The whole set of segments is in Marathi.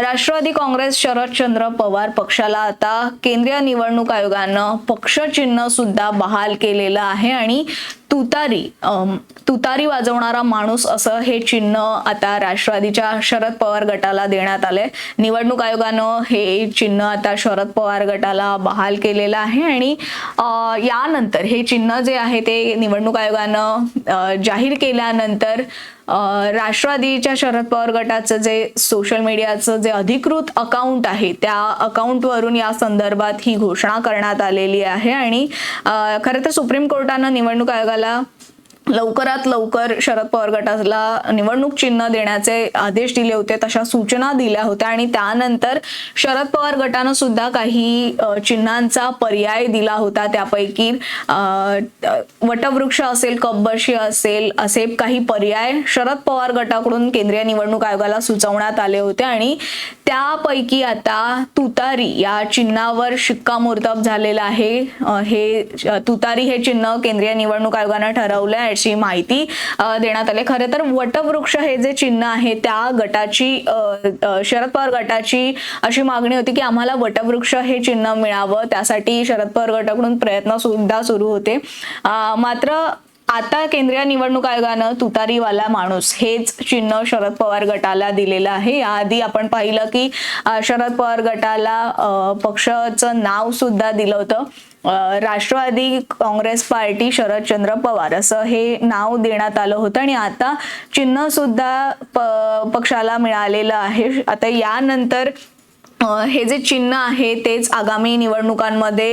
राष्ट्रवादी काँग्रेस शरदचंद्र पवार पक्षाला आता केंद्रीय निवडणूक आयोगानं पक्षचिन्ह सुद्धा बहाल केलेलं आहे आणि तुतारी तुतारी वाजवणारा माणूस असं हे चिन्ह आता राष्ट्रवादीच्या शरद पवार गटाला देण्यात आलंय. निवडणूक आयोगानं हे चिन्ह आता शरद पवार गटाला बहाल केलेलं आहे आणि यानंतर हे चिन्ह जे आहे ते निवडणूक आयोगानं जाहीर केल्यानंतर राष्ट्रवादीच्या शरद पवार गटाचं जे सोशल मीडियाचं जे अधिकृत अकाउंट आहे त्या अकाउंटवरून या संदर्भात ही घोषणा करण्यात आलेली आहे. आणि खरं तर सुप्रीम कोर्टानं निवडणूक आयोगाला लवकरात लवकर शरद पवार गटाला निवडणूक चिन्ह देण्याचे आदेश दिले होते तशा सूचना दिल्या होत्या आणि त्यानंतर शरद पवार गटानं सुद्धा काही चिन्हांचा पर्याय दिला होता त्यापैकी वटवृक्ष असेल कब्बशी असेल असे काही पर्याय शरद पवार गटाकडून केंद्रीय निवडणूक आयोगाला सुचवण्यात आले होते आणि त्यापैकी आता तुतारी या चिन्हावर शिक्कामोर्तब झालेलं आहे. हे तुतारी हे चिन्ह केंद्रीय निवडणूक आयोगानं ठरवलं आहे अशी माहिती देण्यात आली. खरं तर वटवृक्ष हे जे चिन्ह आहे त्या गटाची शरद पवार गटाची अशी मागणी होती की आम्हाला वटवृक्ष हे चिन्ह मिळावं. त्यासाठी शरद पवार गटाकडून प्रयत्न सुद्धा सुरू होते. मात्र आता केंद्रीय निवडणूक आयोगानं तुतारीवाला माणूस हेच चिन्ह शरद पवार गटाला दिलेलं आहे. याआधी आपण पाहिलं की शरद पवार गटाला पक्षाचं नाव सुद्धा दिलं होतं. राष्ट्रवादी काँग्रेस पार्टी शरदचंद्र पवार असं हे नाव देण्यात आलं होतं आणि आता चिन्ह सुद्धा प- पक्षाला मिळालेलं आहे. आता यानंतर हे जे चिन्ह आहे तेच आगामी निवडणुकांमध्ये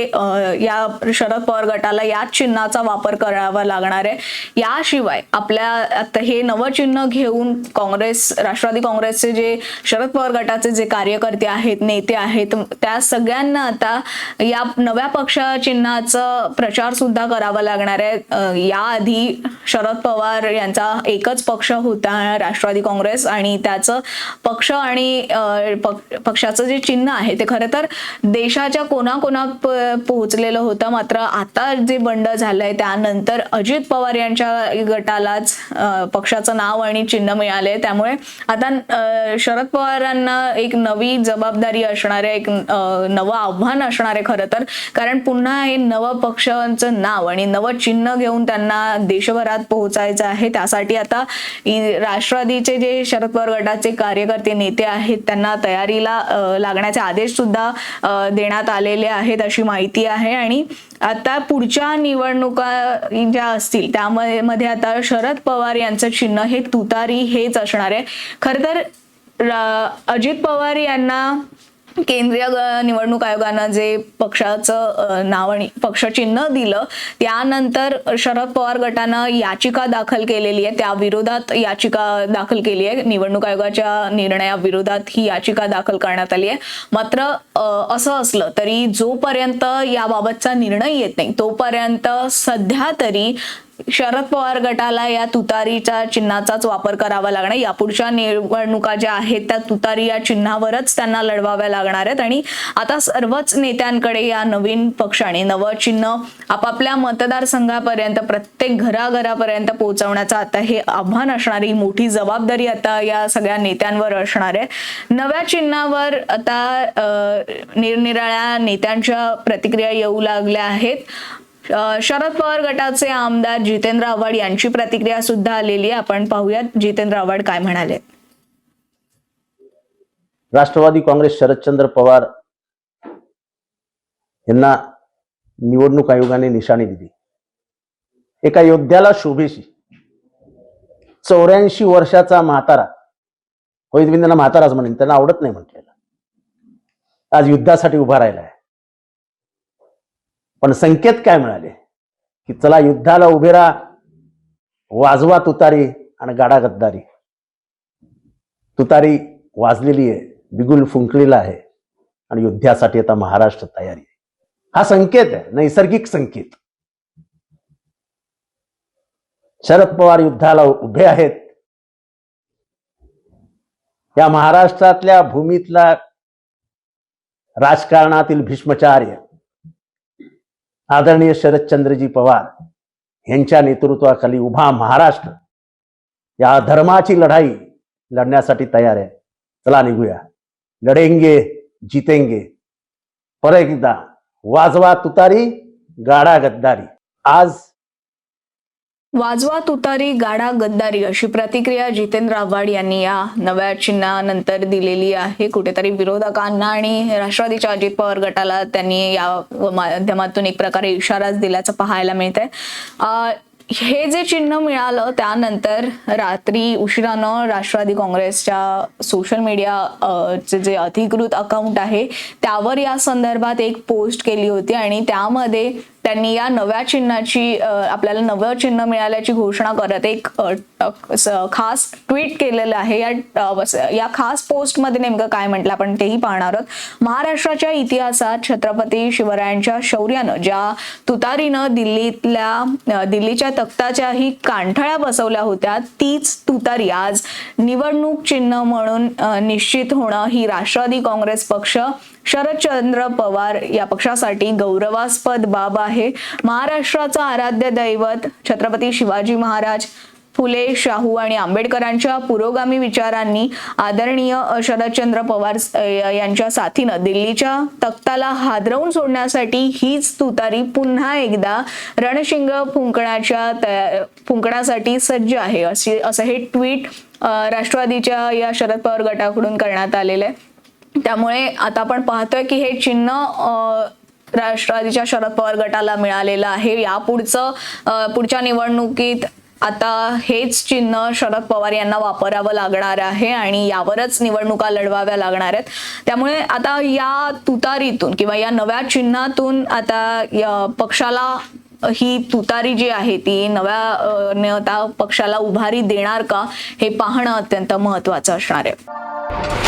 या शरद पवार गटाला याच चिन्हाचा वापर करावा लागणार आहे. याशिवाय आपल्या आता हे नवं चिन्ह घेऊन काँग्रेस राष्ट्रवादी काँग्रेसचे जे शरद पवार गटाचे जे कार्यकर्ते आहेत नेते आहेत त्या सगळ्यांना आता या नव्या पक्ष चिन्हाचं प्रचार सुद्धा करावा लागणार आहे. याआधी शरद पवार यांचा एकच पक्ष होता राष्ट्रवादी काँग्रेस आणि त्याचं पक्ष आणि पक्षाचं जे चिन्ह आहे ते खरं तर देशाच्या कोणाकोणात पोहोचलेलं होतं. मात्र आता जे बंड झालंय त्यानंतर अजित पवार यांच्या गटालाच पक्षाचं नाव आणि चिन्ह मिळाले त्यामुळे आता शरद पवारांना एक नवी जबाबदारी असणारे एक नवं आव्हान असणारे खरं तर. कारण पुन्हा हे नवं पक्षांचं नाव आणि नवं चिन्ह घेऊन त्यांना देशभरात पोहोचायचं आहे. त्यासाठी आता राष्ट्रवादीचे जे शरद पवार गटाचे कार्यकर्ते नेते आहेत त्यांना तयारीला लागण्याचे आदेश सुद्धा देण्यात आलेले आहेत अशी माहिती आहे. आणि आता पुढच्या निवडणुका ज्या असतील त्यामध्ये मध्ये आता शरद पवार यांचं चिन्ह हे तुतारी हेच असणार आहे. खर तर अजित पवार यांना केंद्रीय निवडणूक आयोगानं जे पक्षाचं नाव आणि पक्षचिन्ह दिलं त्यानंतर शरद पवार गटानं याचिका दाखल केलेली आहे. त्या विरोधात याचिका दाखल केली आहे. निवडणूक आयोगाच्या निर्णयाविरोधात ही याचिका दाखल करण्यात आली आहे. मात्र असं असलं तरी जोपर्यंत याबाबतचा निर्णय येत नाही तोपर्यंत सध्या तरी शरद पवार गटाला या तुतारीच्या चिन्हाचाच वापर करावा लागणार यापुढच्या निवडणुका ज्या आहेत त्या तुतारी या चिन्हावरच त्यांना लढवाव्या लागणार आहेत. आणि आता सर्वच नेत्यांकडे या नवीन पक्षाने नवं चिन्ह आपापल्या मतदारसंघापर्यंत प्रत्येक घराघरापर्यंत पोहोचवण्याचं आता हे आव्हान असणारी मोठी जबाबदारी आता या सगळ्या नेत्यांवर असणार आहे. नव्या चिन्हावर आता निरनिराळ्या नेत्यांच्या प्रतिक्रिया येऊ लागल्या आहेत. शरद पवार गटाचे आमदार जितेंद्र आव्हाड यांची प्रतिक्रिया सुद्धा आलेली आहे. आपण पाहूयात जितेंद्र आव्हाड काय म्हणाले. राष्ट्रवादी काँग्रेस शरदचंद्र पवार यांना निवडणूक आयोगाने निशाणी दिली. एका योद्ध्याला शोभेशी चौऱ्याऐंशी वर्षाचा म्हातारा होय त्यांना म्हाताराच म्हणेन त्यांना आवडत नाही म्हटलेला. आज युद्धासाठी उभा राहिलाय. पण संकेत काय मिळाले की चला युद्धाला उभे राहा वाजवा तुतारी आणि गाडा गद्दारी. तुतारी वाजलेली आहे बिगुल फुंकलेला आहे आणि युद्धासाठी आता महाराष्ट्र तयारी हा संकेत आहे नैसर्गिक संकेत. शरद पवार युद्धाला उभे आहेत. या महाराष्ट्रातल्या भूमीतला राजकारणातील भीष्मचार्य आदरणीय शरदचंद्रजी पवार यांच्या नेतृत्वाखाली उभा महाराष्ट्र या धर्माची लढाई लढण्यासाठी तयार आहे. चला निघूया. लढेंगे जितेंगे. परत एकदा वाजवा तुतारी गाडा गद्दारी. आज वाजवा तुतारी गाडा गद्दारी अशी प्रतिक्रिया जितेंद्र आव्हाड यांनी या नव्या चिन्हानंतर दिलेली आहे. कुठेतरी विरोधकांना आणि राष्ट्रवादीच्या अजित पवार गटाला त्यांनी या माध्यमातून एक प्रकारे इशाराच दिल्याचं पाहायला मिळतंय. आहे हे जे चिन्ह मिळालं त्यानंतर रात्री उशिरानं राष्ट्रवादी काँग्रेसच्या सोशल मीडिया चे जे अधिकृत अकाउंट आहे त्यावर या संदर्भात एक पोस्ट केली होती आणि त्यामध्ये त्यांनी या नव्या चिन्हाची आपल्याला नवं चिन्ह मिळाल्याची घोषणा करत एक खास ट्विट केलेलं आहे. या या खास पोस्टमध्ये नेमकं काय म्हटलं आपण तेही पाहणार आहोत. महाराष्ट्राच्या इतिहासात छत्रपती शिवरायांच्या शौर्यानं ज्या तुतारीनं दिल्लीतल्या दिल्लीच्या तख्ताच्याही कांठळ्या बसवल्या होत्या तीच तुतारी आज निवडणूक चिन्ह म्हणून निश्चित होणं ही राष्ट्रवादी काँग्रेस पक्ष शरदचंद्र पवार या पक्षासाठी गौरवास्पद बाब आहे. महाराष्ट्राचं आराध्य दैवत छत्रपती शिवाजी महाराज फुले शाहू आणि आंबेडकरांच्या पुरोगामी विचारांनी आदरणीय शरदचंद्र पवार यांच्या साथीनं दिल्लीच्या तख्ताला हादरवून सोडण्यासाठी हीच तुतारी पुन्हा एकदा रणशिंग फुंकण्याच्या तया- फुंकण्यासाठी सज्ज आहे. अशी असं हे ट्विट राष्ट्रवादीच्या या शरद पवार गटाकडून करण्यात आलेलं आहे. त्यामुळे आता आपण पाहतोय की हे चिन्ह राष्ट्रवादीच्या शरद पवार गटाला मिळालेलं आहे. यापुढचं पुढचं पुढच्या निवडणुकीत आता हेच चिन्ह शरद पवार यांना वापरावं लागणार आहे आणि यावरच निवडणुका लढवाव्या लागणार आहेत. त्यामुळे आता या तुतारीतून किंवा या नव्या चिन्हातून आता या पक्षाला ही तुतारी जी आहे ती नव्या ने आता पक्षाला उभारी देणार का हे पाहणं अत्यंत महत्वाचं असणार आहे.